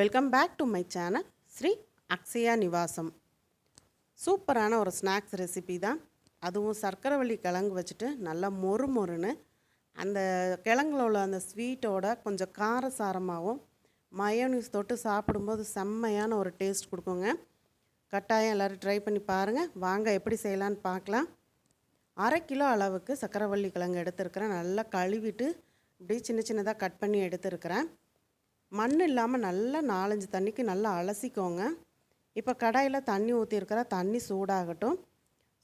Welcome back to my channel Sri Akshaya Nivasam சூப்பரான ஒரு snacks recipe தான். அதுவும் சர்க்கரை வள்ளி கிழங்கு வச்சுட்டு நல்லா மொறு மொறுன்னு அந்த கிழங்குல உள்ள அந்த ஸ்வீட்டோட கொஞ்சம் காரசாரமாகவும் மயோனிஸ் தொட்டு சாப்பிடும்போது செம்மையான ஒரு டேஸ்ட் கொடுக்குங்க. கட்டாயம் எல்லோரும் ட்ரை பண்ணி பாருங்கள் வாங்க எப்படி செய்யலான்னு பார்க்கலாம். அரை கிலோ அளவுக்கு சக்கரவள்ளி கிழங்கு எடுத்துருக்கிறேன். நல்லா கழுவிட்டு இப்படி சின்ன சின்னதாக கட் பண்ணி எடுத்துருக்கிறேன். மண் இல்லாமல் நல்லா நாலஞ்சு தண்ணிக்கு நல்லா அலசிக்கோங்க. இப்போ கடாயில் தண்ணி ஊற்றிருக்கிற தண்ணி சூடாகட்டும்.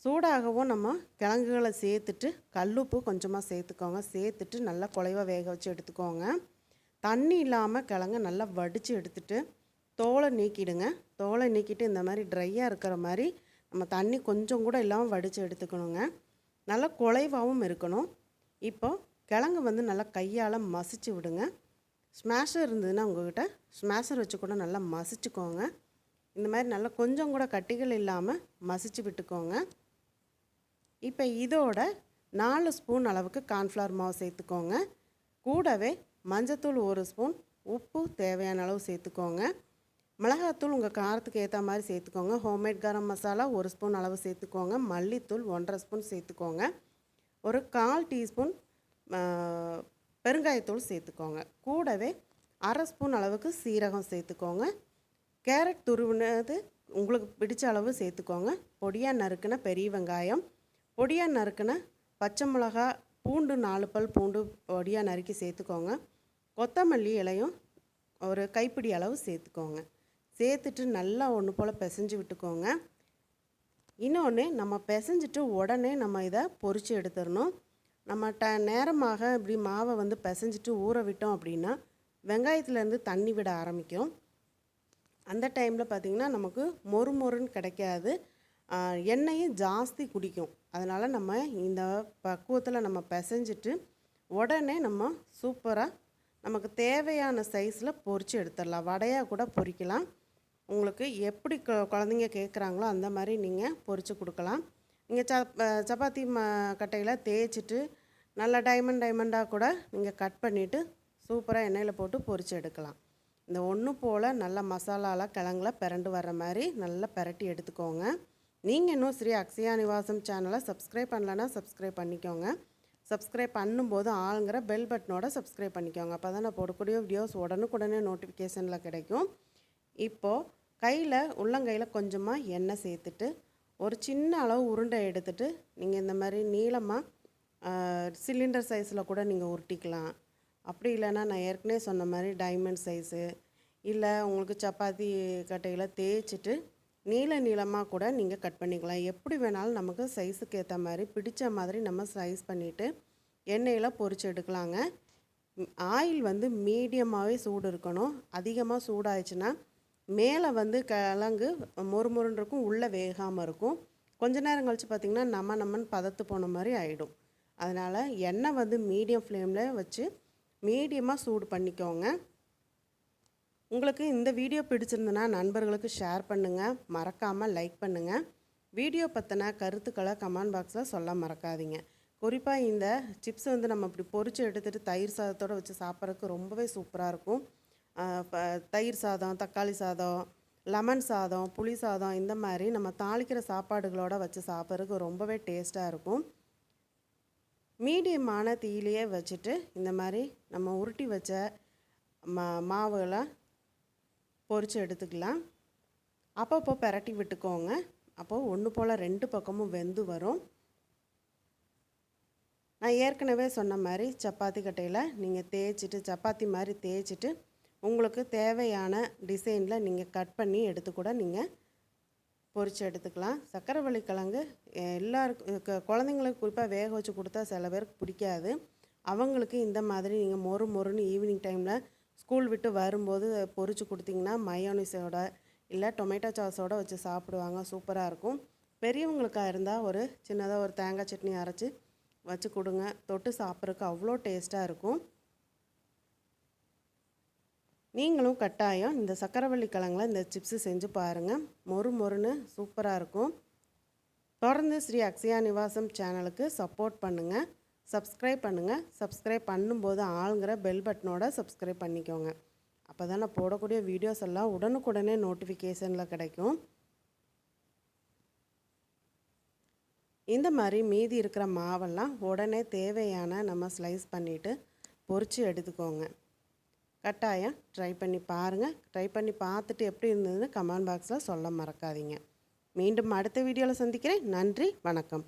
சூடாகவும் நம்ம கிழங்குகளை சேர்த்துட்டு கல்லுப்பு கொஞ்சமாக சேர்த்துக்கோங்க. சேர்த்துட்டு நல்லா குலைவாக வேக வச்சு எடுத்துக்கோங்க. தண்ணி இல்லாமல் கிழங்க நல்லா வடித்து எடுத்துட்டு தோலை நீக்கிடுங்க. தோலை நீக்கிட்டு இந்த மாதிரி ட்ரையாக இருக்கிற மாதிரி நம்ம தண்ணி கொஞ்சம் கூட இல்லாமல் வடித்து எடுத்துக்கணுங்க. நல்லா குலைவாகவும் இருக்கணும். இப்போ கிழங்கு வந்து நல்லா கையால் மசிச்சு விடுங்க. ஸ்மாஷர் இருந்ததுன்னா உங்கள்கிட்ட ஸ்மாஷர் வச்சு கூட நல்லா மசிச்சுக்கோங்க. இந்த மாதிரி நல்லா கொஞ்சம் கூட கட்டிகள் இல்லாமல் மசிச்சு விட்டுக்கோங்க. இப்போ இதோட நாலு ஸ்பூன் அளவுக்கு கார்ன்ஃப்ளவர் மாவு சேர்த்துக்கோங்க. கூடவே மஞ்சத்தூள் ஒரு ஸ்பூன் உப்பு தேவையான அளவு சேர்த்துக்கோங்க. மிளகாத்தூள் உங்கள் காரத்துக்கு ஏற்ற மாதிரி சேர்த்துக்கோங்க. ஹோம்மேட் கரம் மசாலா ஒரு ஸ்பூன் அளவு சேர்த்துக்கோங்க. மல்லித்தூள் ஒன்றரை ஸ்பூன் சேர்த்துக்கோங்க. ஒரு கால் டீஸ்பூன் பெருங்காயத்தூள் சேர்த்துக்கோங்க. கூடவே அரை ஸ்பூன் அளவுக்கு சீரகம் சேர்த்துக்கோங்க. கேரட் துருவினது உங்களுக்கு பிடிச்ச அளவு சேர்த்துக்கோங்க. பொடியாக நறுக்கின பெரிய வெங்காயம் பொடியாக நறுக்கின பச்சை மிளகா பூண்டு நாலு பல் பூண்டு பொடியாக நறுக்கி சேர்த்துக்கோங்க. கொத்தமல்லி இலையும் ஒரு கைப்பிடி அளவு சேர்த்துக்கோங்க. சேர்த்துட்டு நல்லா ஒன்று போல் பிசைஞ்சு விட்டுக்கோங்க. இன்னொன்று நம்ம பிசைஞ்சிட்டு உடனே நம்ம இதை பொரித்து எடுத்துடணும். நம்ம ட நேரமாக இப்படி மாவை வந்து பிசைஞ்சிட்டு ஊற விட்டோம் அப்படின்னா வெங்காயத்துலேருந்து தண்ணி விட ஆரம்பிக்கும். அந்த டைமில் பார்த்திங்கன்னா நமக்கு மொறு மொறுன்னு கிடைக்காது. எண்ணெயும் ஜாஸ்தி குடிக்கும். அதனால் நம்ம இந்த பக்குவத்தில் நம்ம பிசைஞ்சிட்டு உடனே நம்ம சூப்பராக நமக்கு தேவையான சைஸில் பொரித்து எடுத்துடலாம். வடையாக கூட பொரிக்கலாம் உங்களுக்கு எப்படி குழந்தைங்க கேட்குறாங்களோ அந்த மாதிரி நீங்கள் பொரித்து கொடுக்கலாம். நீங்கள் சப் சப்பாத்தி ம கட்டையில் தேய்ச்சிட்டு நல்லா டைமண்ட் டைமண்டாக கூட நீங்கள் கட் பண்ணிவிட்டு சூப்பராக எண்ணெயில் போட்டு பொரித்து எடுக்கலாம். இந்த ஒன்று போல் நல்ல மசாலாலாம் கிழங்குல பிறண்டு வர்ற மாதிரி நல்லா பிரட்டி எடுத்துக்கோங்க. நீங்கள் இன்னும் ஸ்ரீ அக்ஷயா நிவாசம் சேனலை சப்ஸ்கிரைப் பண்ணலன்னா சப்ஸ்கிரைப் பண்ணிக்கோங்க. சப்ஸ்கிரைப் பண்ணும்போது ஆளுங்கிற பெல் பட்டனோட சப்ஸ்கிரைப் பண்ணிக்கோங்க. அப்போ தான் நான் போடக்கூடிய வீடியோஸ் உடனுக்குடனே நோட்டிஃபிகேஷனில் கிடைக்கும். இப்போது கையில் உள்ளங்கையில் கொஞ்சமாக எண்ணெய் சேர்த்துட்டு ஒரு சின்ன அளவு உருண்டை எடுத்துட்டு நீங்கள் இந்த மாதிரி நீளமாக சிலிண்டர் சைஸில் கூட நீங்கள் உருட்டிக்கலாம். அப்படி இல்லைன்னா நான் ஏற்கனவே சொன்ன மாதிரி டைமண்ட் சைஸு இல்லை உங்களுக்கு சப்பாத்தி கட்டையில் தேய்ச்சிட்டு நீள நீளமாக கூட நீங்கள் கட் பண்ணிக்கலாம். எப்படி வேணாலும் நமக்கு சைஸுக்கு ஏற்ற மாதிரி பிடித்த மாதிரி நம்ம சைஸ் பண்ணிவிட்டு எண்ணெயில் பொறிச்சு எடுக்கலாங்க. ஆயில் வந்து மீடியமாகவே சூடு இருக்கணும். அதிகமாக சூடாயிடுச்சுன்னா மேலே வந்து கிழங்கு மொறுமொறுன்னு இருக்கும் உள்ளே வேகாமல் இருக்கும். கொஞ்ச நேரம் கழித்து பார்த்திங்கன்னா நம்ம நம்மன்னு பதத்து போன மாதிரி ஆகிடும் அதனால் எண்ணெய் வந்து மீடியம் ஃப்ளேமில் வச்சு மீடியமாக சூடு பண்ணிக்கோங்க. உங்களுக்கு இந்த வீடியோ பிடிச்சிருந்தனா நண்பர்களுக்கு ஷேர் பண்ணுங்கள் மறக்காமல் லைக் பண்ணுங்கள் வீடியோ பற்றின கருத்துக்களை கமெண்ட் பாக்ஸில் சொல்ல மறக்காதீங்க. குறிப்பாக இந்த சிப்ஸ் வந்து நம்ம இப்படி பொரித்து எடுத்துகிட்டு தயிர் சாதத்தோடு வச்சு சாப்பிட்றதுக்கு ரொம்பவே சூப்பராக இருக்கும். தயிர் சாதம் தக்காளி சாதம் லெமன் சாதம் புளி சாதம் இந்த மாதிரி நம்ம தாளிக்கிற சாப்பாடுகளோடு வச்சு சாப்பிட்றதுக்கு ரொம்பவே டேஸ்ட்டாக இருக்கும். மீடியமான தீயிலையே வச்சுட்டு இந்த மாதிரி நம்ம உருட்டி வச்ச மா மாவுகளை பொரித்து எடுத்துக்கலாம். அப்பப்போ பெரட்டி விட்டுக்கோங்க. அப்போது ஒன்று போல் ரெண்டு பக்கமும் வெந்து வரும். நான் ஏற்கனவே சொன்ன மாதிரி சப்பாத்தி கட்டையில் நீங்கள் தேய்ச்சிட்டு சப்பாத்தி மாதிரி தேய்ச்சிட்டு உங்களுக்கு தேவையான டிசைனில் நீங்கள் கட் பண்ணி எடுத்து கூட நீங்கள் பொரித்து எடுத்துக்கலாம். சக்கரவள்ளி கிழங்கு எல்லாருக்கும் குழந்தைங்களுக்கு குறிப்பாக வேக வச்சு கொடுத்தா சில பேருக்கு பிடிக்காது. அவங்களுக்கு இந்த மாதிரி நீங்கள் மொறு மொறுன்னு ஈவினிங் டைமில் ஸ்கூல் விட்டு வரும்போது பொறிச்சு கொடுத்தீங்கன்னா மயோனிஸோட இல்லை டொமேட்டோ சாஸோட வச்சு சாப்பிடுவாங்க சூப்பராக இருக்கும். பெரியவங்களுக்காக இருந்தால் ஒரு சின்னதாக ஒரு தேங்காய் சட்னி அரைச்சி வச்சு கொடுங்க. தொட்டு சாப்பிட்றதுக்கு அவ்வளோ டேஸ்ட்டாக இருக்கும். நீங்களும் கட்டாயம் இந்த சக்கரவள்ளி கிழங்குல இந்த சிப்ஸு செஞ்சு பாருங்கள் மொறு மொறுன்னு சூப்பராக இருக்கும். தொடர்ந்து ஸ்ரீ அக்ஷயா நிவாசம் சேனலுக்கு சப்போர்ட் பண்ணுங்கள் சப்ஸ்கிரைப் பண்ணுங்கள் சப்ஸ்கிரைப் பண்ணும்போது ஆளுங்கிற பெல் பட்டனோட சப்ஸ்கிரைப் பண்ணிக்கோங்க. அப்போ தான் நான் போடக்கூடிய வீடியோஸ் எல்லாம் உடனுக்குடனே நோட்டிஃபிகேஷனில் கிடைக்கும். இந்த மாதிரி மீதி இருக்கிற மாவெல்லாம் உடனே தேவையான நம்ம ஸ்லைஸ் பண்ணிவிட்டு பொரித்து எடுத்துக்கோங்க. கட்டாயம் ட்ரை பண்ணி பாருங்கள் ட்ரை பண்ணி பார்த்துட்டு எப்படி இருந்ததுன்னு கமெண்ட் பாக்ஸில் சொல்ல மறக்காதீங்க. மீண்டும் அடுத்த வீடியோவில் சந்திக்கிறேன். நன்றி வணக்கம்.